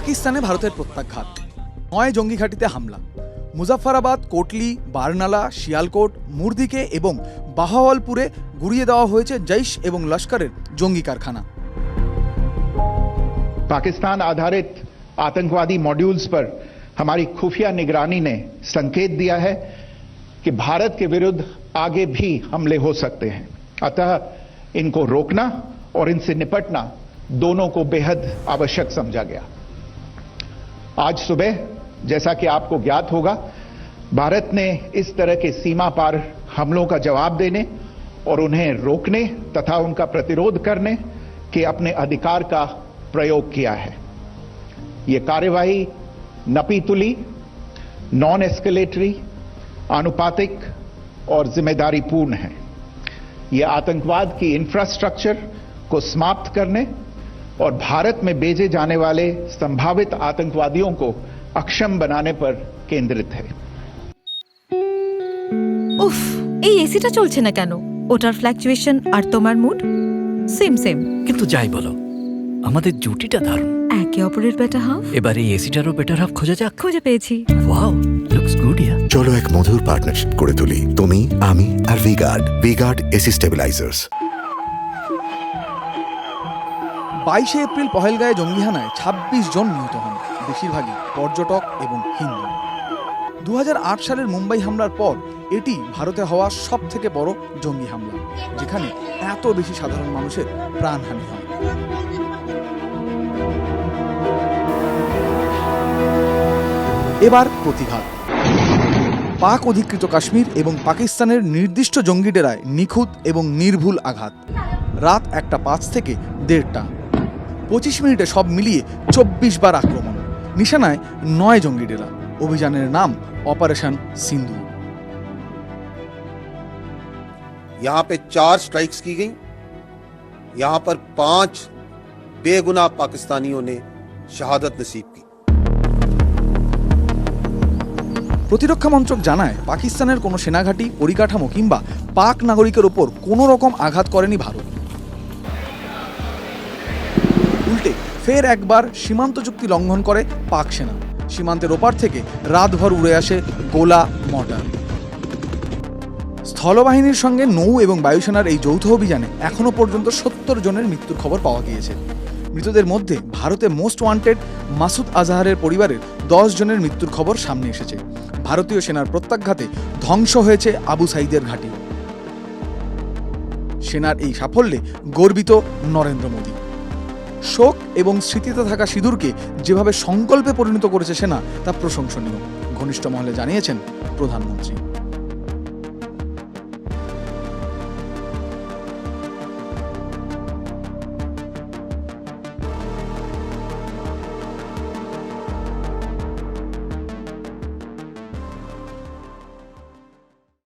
পাকিস্তানে ভারতের প্রত্যাঘাত নয় জঙ্গি ঘাঁটিতে হামলা মুজাফফরাবাদ কোটলি বারনালা শিয়ালকোট মুরদিকে এবং বাহাওয়ালপুরে গুড়িয়ে দেওয়া হয়েছে জৈশ এবং লস্করের জঙ্গি কারখানা पाकिस्तान आधारित आतंकवादी मॉड्यूल्स पर हमारी खुफिया निगरानी ने संकेत दिया है कि भारत के विरुद्ध आगे भी हमले हो सकते हैं अतः इनको रोकना और इनसे निपटना दोनों को बेहद आवश्यक समझा गया आज सुबह, जैसा कि आपको ज्ञात होगा, भारत ने इस तरह के सीमा पार हमलों का जवाब देने और उन्हें रोकने तथा उनका प्रतिरोध करने के अपने अधिकार का प्रयोग किया है। ये कार्यवाही नपीतुली नॉन एस्केलेटरी आनुपातिक और ज़िम्मेदारी पूर्ण है। यह आतंकवाद की इंफ्रास्ट्रक्चर को समाप्त करने और भारत में भेजे जाने वाले संभावित आतंकवादियों को अक्षम बनाने पर केंद्रित है উফ এই এসিটা চলছে না কেন ওটার ফ্ল্যাকচুয়েশন আর তোমার মুড সেম সেম কিন্তু যাই বলো আমাদের জুটিটা দারুণ একে অপরের বেটা হাফ এবার এই এসিটারও বেটার হাফ খোঁজা যাক খুঁজে পেয়েছি ওয়াও লুকস গুড ইয়া চলো এক মধুর পার্টনারশিপ করে তুলি তুমি আমি আর ভিগার্ড ভিগার্ড এসি স্টেবিলাইজার্স বাইশে এপ্রিল পহেলগাঁয়ে জঙ্গি হানায় ছাব্বিশ জন নিহত হন, বেশিরভাগই পর্যটক এবং হিন্দু। দু হাজার আট সালের মুম্বাই হামলার পর এটি ভারতে হওয়া সব থেকে বড় জঙ্গি হামলা, যেখানে এত বেশি সাধারণ মানুষের প্রাণহানি হয়। এবার প্রতিঘাত। পাক অধিকৃত কাশ্মীর এবং পাকিস্তানের নির্দিষ্ট জঙ্গি ডেরায় নিখুঁত এবং নির্ভুল আঘাত। রাত একটা পাঁচ থেকে দেড়টা। পঁচিশ মিনিটে সব মিলিয়ে চব্বিশ বার আক্রমণ নিশানায় নয় জঙ্গি ডেরা অভিযানের নাম অপারেশন সিন্ধু यहां पे चार स्ट्राइक्स की गई यहां पर पांच बेगुनाह पाकिस्तानियों ने शहादत नसीब की প্রতিরক্ষা মন্ত্রক জানায় পাকিস্তানের কোনো সেনাঘাঁটি পরিকাঠামো কিংবা পাক নাগরিকের ওপর কোনো রকম আঘাত করেনি ভারত উল্টে ফের একবার সীমান্ত চুক্তি লঙ্ঘন করে পাক সেনা। সীমান্তের ওপার থেকে রাতভর উড়ে আসে গোলা মর্টার। স্থলবাহিনীর সঙ্গে নৌ এবং বায়ুসেনার এই যৌথ অভিযানে এখনও পর্যন্ত সত্তর জনের মৃত্যুর খবর পাওয়া গিয়েছে। মৃতদের মধ্যে ভারতে মোস্ট ওয়ান্টেড মাসুদ আজহারের পরিবারের দশ জনের মৃত্যুর খবর সামনে এসেছে। ভারতীয় সেনার প্রত্যাঘাতে ধ্বংস হয়েছে আবু সাইদের ঘাঁটি। সেনার এই সাফল্যে গর্বিত নরেন্দ্র মোদী। শোক এবং স্মৃতিতে থাকা সিঁদুরকে যেভাবে সংকল্পে পরিণত করেছে সেনা, তা প্রশংসনীয়, ঘনিষ্ঠ মহলে জানিয়েছেন প্রধানমন্ত্রী।